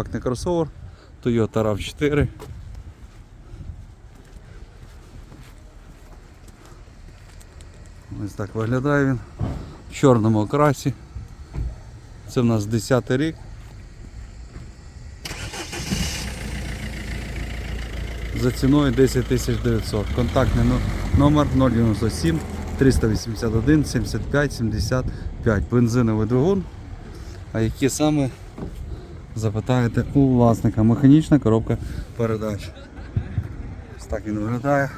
Компактний кросовер Toyota RAV4. Ось так виглядає він. В чорному окрасі. Це в нас 10 рік. За ціною 10 900. Контактний номер 097 381 75 75. Бензиновий двигун. А які саме запитаєте у власника. Механічна коробка передач. Ось так він виглядає.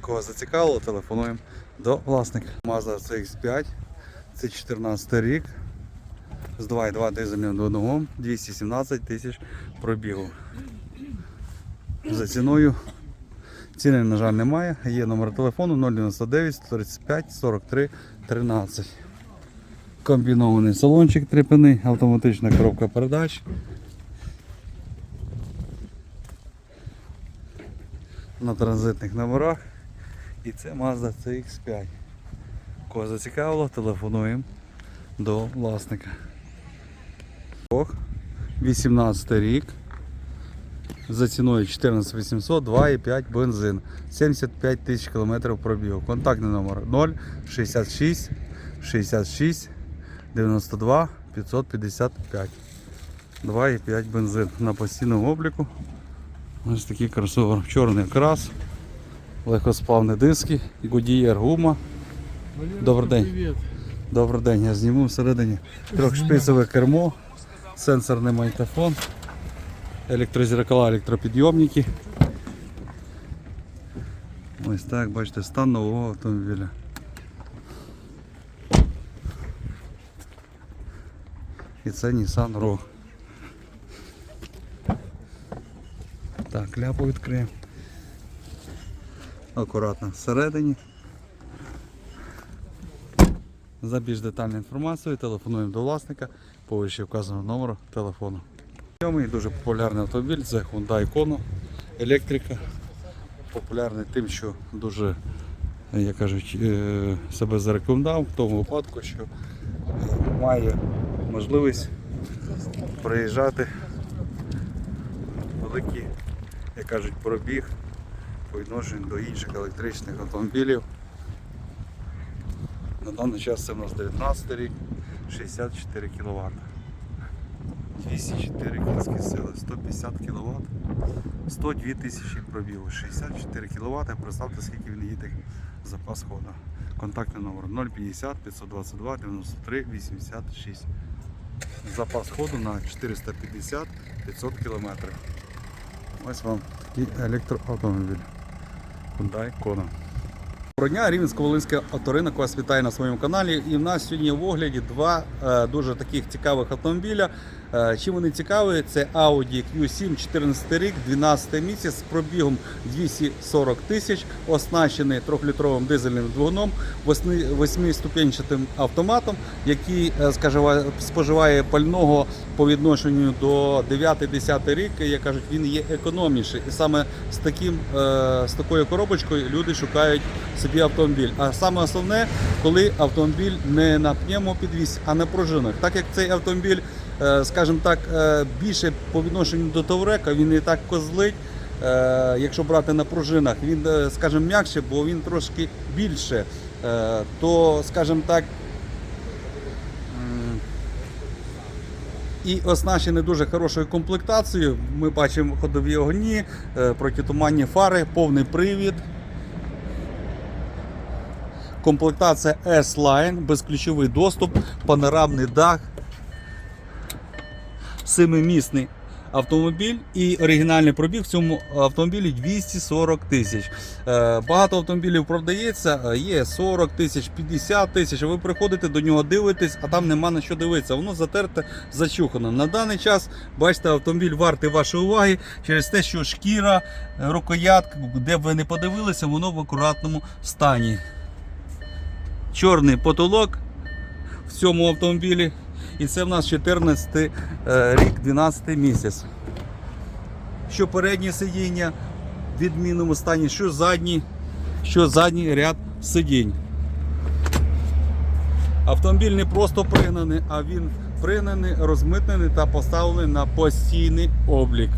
Кого зацікавило, телефонуємо до власника. Mazda CX5, це 14 рік. З 2,2 дизельним двигуном, 217 тисяч пробігу. За ціною ціни, на жаль, немає. Є номер телефону 099 135 43 13. Комбінований салончик трипини, автоматична коробка передач. На транзитних номерах. І це Mazda CX5. Кого зацікавило, телефонуємо до власника. 18 рік. За ціною 14 800, 2,5 бензин. 75 тисяч кілометрів пробігу. Контактний номер 0 66 66 92 555. 2,5 бензин на постійному обліку. Ось такий кросовер. Чорний окрас, легкосплавні диски, Goodyear гума. Добрий день. Привет. Добрий день, я зніму всередині трьохшпицеве кермо, сенсорний магнітофон, електрозеркала, електропідйомники. Ось так, бачите, стан нового автомобіля. І це Nissan Rogue. Так, ляпу відкриємо. Акуратно всередині. За більш детальною інформацією телефонуємо до власника по вище вказаному номеру телефону. Сьомий дуже популярний автомобіль це Hyundai Kona електрика. Популярний тим, що дуже, як кажуть, е, себе зарекомендував в тому випадку, що має можливість приїжджати великий, як кажуть, пробіг по відношенню до інших електричних автомобілів. На даний час це у нас 19 рік, 64 кВт. 204 кінські сили, 150 кВт, 102 тисячі пробігу, 64 кВт. Представте, скільки він їде запас ходу. Контактний номер 050 522 93 86. Запас ходу на 450-500 км. Ось вам такий електроавтомобіль. Hyundai Kona. Доброго дня, Рівненсько-Волинська авторинок вас вітає на своєму каналі. І в нас сьогодні в огляді два е, дуже таких цікавих автомобіля. Е, чим вони цікаві? Це Audi Q7 14 рік, 12 місяць з пробігом 240 тисяч, оснащений 3-літровим дизельним двигуном, 8-ступенчатим автоматом, який е, споживає пального по відношенню до 9-10 рік. Як кажуть, він є економніший. І саме з таким е, з такою коробочкою люди шукають собі автомобіль. А саме основне, коли автомобіль не на пневмопідвіз, а на пружинах. Так як цей автомобіль, скажімо так, е, більше по відношенню до Таврека, він не так козлить. Е, Якщо брати на пружинах, він, е, скажімо, м'якше, бо він трошки більше. Е, То, скажімо так, і оснащений дуже хорошою комплектацією. Ми бачимо ходові огні, е, протитуманні фари, повний привід. Комплектація S-Line, безключовий доступ, панорамний дах, семимісний автомобіль і оригінальний пробіг в цьому автомобілі 240 тисяч. Е, Багато автомобілів продається, е, є 40 тисяч, 50 тисяч. Ви приходите до нього, дивитесь, а там нема на що дивитися. Воно затерте, зачухано. На даний час, бачите, автомобіль вартий вашої уваги через те, що шкіра, е, рукоятка, де б ви не подивилися, воно в акуратному стані чорний потолок в цьому автомобілі. І це в нас 14 е, рік, 12 місяць. Що переднє сидіння в відмінному стані, що задній, що задній ряд сидінь. Автомобіль не просто пригнаний, а він пригнаний, розмитнений та поставлений на постійний облік.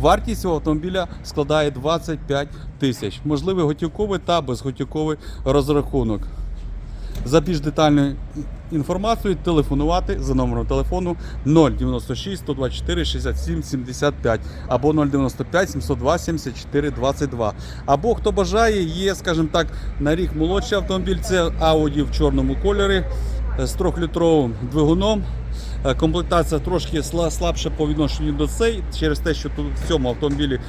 Вартість цього автомобіля складає 25 тисяч. Можливий готівковий та безготівковий розрахунок. За більш детальною інформацією телефонувати за номером телефону 096 124 67 75 або 095 702 74 22. Або хто бажає, є, скажімо так, на рік молодший автомобіль. Це Audi в чорному кольорі з 3-літровим двигуном. Е, Комплектація трошки слабша по відношенню до цей, через те, що тут в цьому автомобілі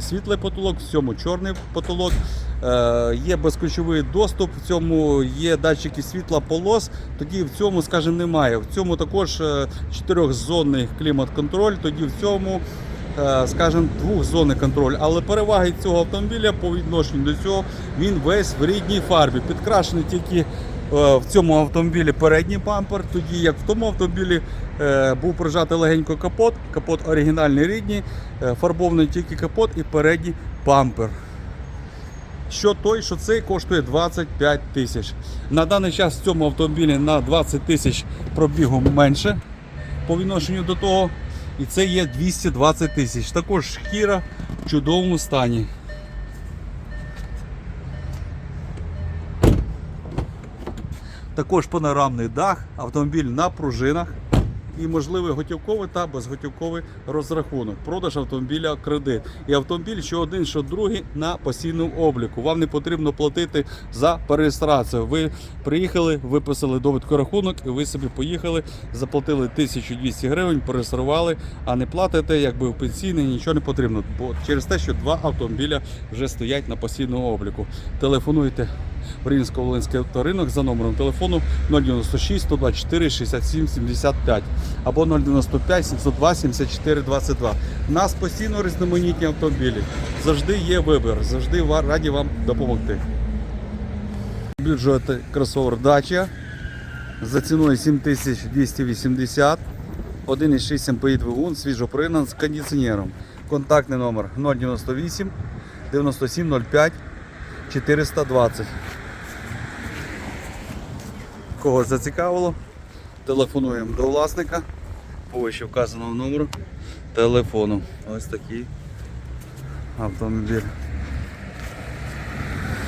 світлий потолок, в цьому чорний потолок. Е, Є безключовий доступ, в цьому є датчики світла полос, тоді в цьому, скажімо, немає. В цьому також е, чотирьохзонний клімат-контроль, тоді в цьому, е, скажімо, двохзонний контроль. Але переваги цього автомобіля по відношенню до цього він весь в рідній фарбі. Підкрашений тільки в цьому автомобілі передній бампер, тоді як в тому автомобілі був прижатий легенько капот, капот оригінальний рідній, е, фарбований тільки капот і передній бампер. Що той, що цей коштує 25 тисяч. На даний час в цьому автомобілі на 20 тисяч пробігу менше по відношенню до того. І це є 220 тисяч. Також шкіра в чудовому стані. Також панорамний дах, автомобіль на пружинах і можливий готівковий та безготівковий розрахунок. Продаж автомобіля кредит. І автомобіль що один, що другий на постійному обліку. Вам не потрібно платити за перереєстрацію. Ви приїхали, виписали довідку рахунок, і ви собі поїхали, заплатили 1200 гривень, перереєстрували, а не платите, якби в пенсійний, нічого не потрібно. Бо через те, що два автомобіля вже стоять на постійному обліку. Телефонуйте Рівненсько-Волинський авторинок за номером телефону 096 124 67 75 або 095 702 74 22. У нас постійно різноманітні автомобілі. Завжди є вибір, завжди раді вам допомогти. Бюджет кросовер Dacia за ціною 7280. 1,6 МПІ двигун, свіжопригнан з кондиціонером. Контактний номер 098 9705 420. Кого зацікавило, телефонуємо до власника по вказаного номеру телефону. Ось такий автомобіль.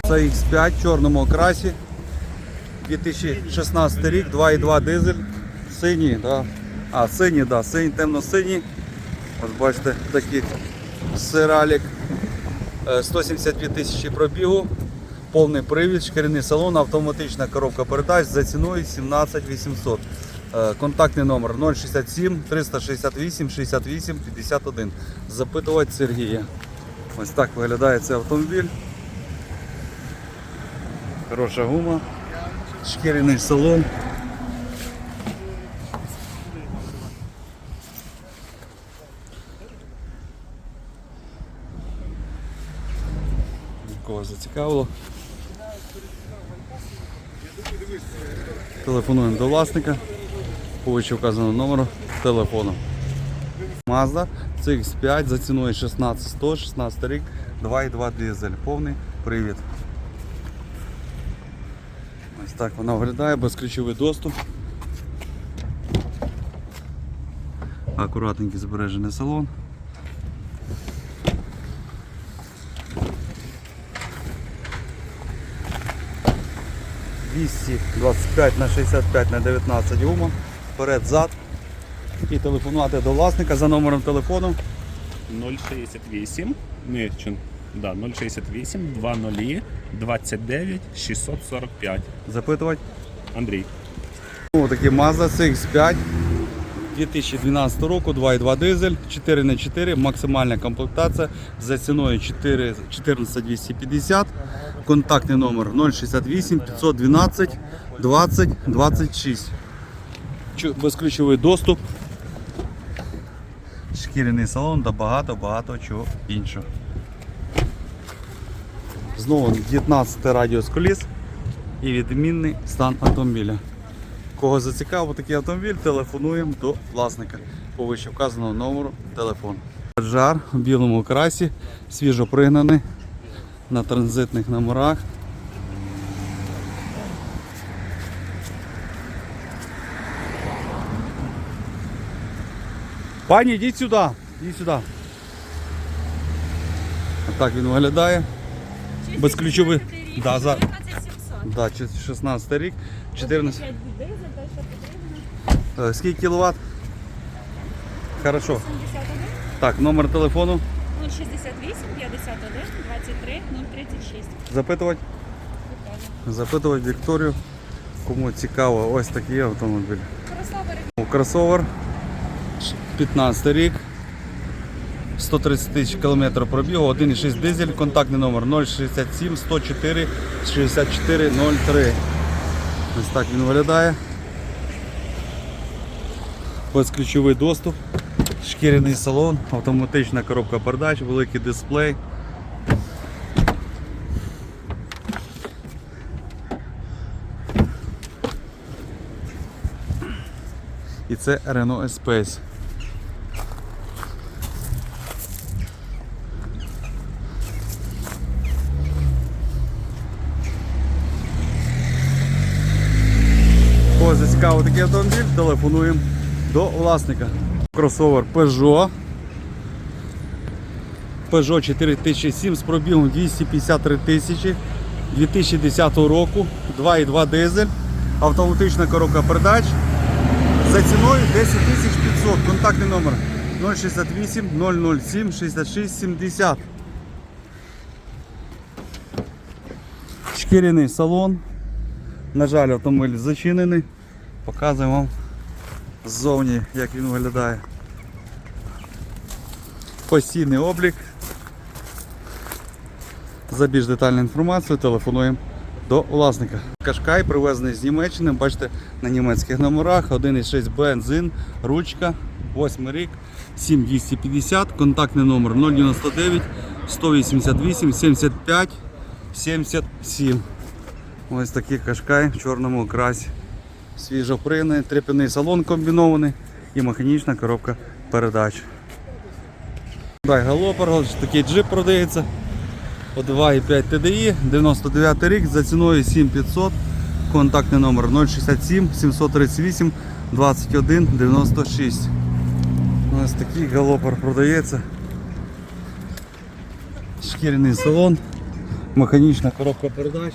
Це X5 в чорному окрасі. 2016 рік, 2,2 дизель. Синій, да. А, синій, да, синій, темно-синій. Ось бачите, такий сиралік. Е, 172 тисячі пробігу, повний привід, шкіряний салон, автоматична коробка передач за ціною 17 800. Е, Контактний номер 067 368 68 51. Запитувати Сергія. Ось так виглядає цей автомобіль. Хороша гума, шкіряний салон. Кого зацікавило. Телефонуємо до власника по вище номеру телефону. Mazda CX5 за ціною 16100, 16 рік, 2,2 дизель, повний привід. Ось так вона виглядає, безключовий доступ. Акуратненький збережений салон. – 225 на 65 на 19 гума, вперед-зад. І телефонувати до власника за номером телефону 068, ні, да, 068 20 29 645. запитувати. Андрій. Ось такий Mazda CX5 2012 року, 2,2 дизель, 4х4, максимальна комплектація за ціною 4 14250. Контактний номер 068 512 20 26. Безключовий доступ. Шкіряний салон та багато-багато чого іншого. Знову 19 радіус коліс і відмінний стан автомобіля. Кого зацікавив такий автомобіль, телефонуємо до власника по вище вказаного номеру телефону. Жар в білому красі, свіжо пригнаний на транзитних номерах. Пані, йдіть сюди. Йдіть сюди. Отак він виглядає. Безключовий. Да, за... 15700. Да, 16 рік. 14. людей за те, що потрібно. Е, Скільки кіловат? Хорошо. 71 Так, номер телефону. 068 51 23 036. Запитувати. Запитувати Вікторію. Кому цікаво, ось такий автомобіль. Кросовери Кросовер 15 рік. 130 тисяч кілометрів пробігу, 1,6 дизель, контактний номер 067 104 64 03. Ось так він виглядає. Безключовий доступ, шкіряний салон, автоматична коробка передач, великий дисплей. І це Renault Espace. Кого зацікавив такий автомобіль, телефонуємо до власника. Кросовер Peugeot. Peugeot 4007 з пробігом 253 тисячі 2010 року, 2,2 дизель, автоматична коробка передач. За ціною 10 500. Контактний номер 068 007 66 70. Шкіряний салон. На жаль, автомобіль зачинений. Показуємо вам ззовні, як він виглядає. Постійний облік. За більш детальну інформацію телефонуємо до власника. Кашкай привезений з Німеччини, бачите, на німецьких номерах 1,6 бензин, ручка, 8 рік, 7250, контактний номер 099 188 75 77. Ось такий кашкай в чорному окрасі. Свіжоприйний, треп'яний салон комбінований і механічна коробка передач. Галопер, такий джип продається. По 2,5 TDI, 99 рік, за ціною 7500, контактний номер 067 738 21 96. Ось такий галопер продається. Шкіряний салон, механічна коробка передач.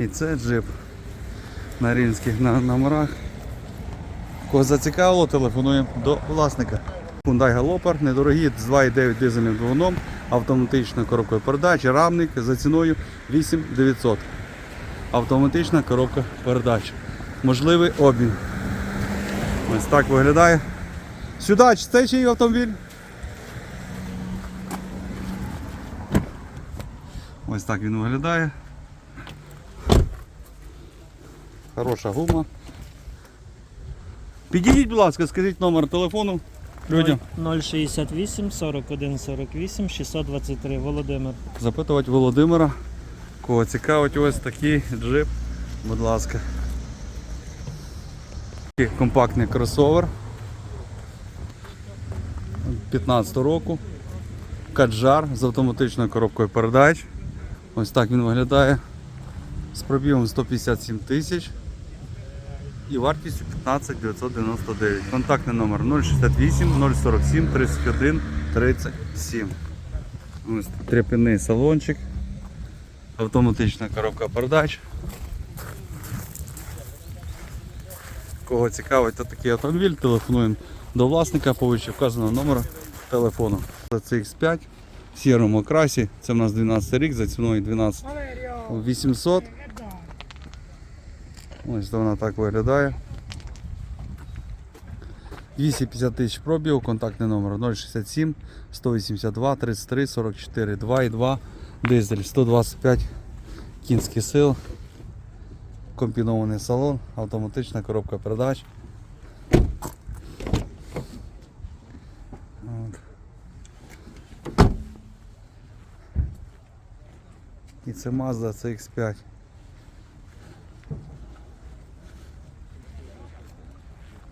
І це джип на рівненських на- номерах. Кого зацікавило, телефонуємо до власника. Hyundai Galopar, недорогі, з 2,9 дизельним двигуном, автоматичною коробкою передач, рамник за ціною 8900. Автоматична коробка передач. Можливий обмін. Ось так виглядає. Сюди, це чий автомобіль? Ось так він виглядає. Хороша гума. Підійдіть, будь ласка, скажіть номер телефону людям. 068 41 48 623 Володимир. Запитувати Володимира. Кого цікавить ось такий джип, будь ласка. Компактний кросовер 15 року. Каджар з автоматичною коробкою передач. Ось так він виглядає. З пробігом 157 тисяч. І вартістю 15 999. Контактний номер 068 047 31 37. Ось тряпяний салончик. Автоматична коробка передач. Кого цікавить то такий автомобіль, телефонуємо до власника по вище вказаного номера телефону. Це CX5 в сірому окрасі. Це в нас 12 рік за ціною 12 800. Ось вона так виглядає. 250 тисяч пробігу, контактний номер 067 182 33 44 2,2 дизель 125 кінських сил, комбінований салон, автоматична коробка передач. І це Mazda CX5.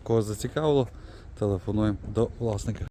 Кого зацікавило, телефонуємо до власника.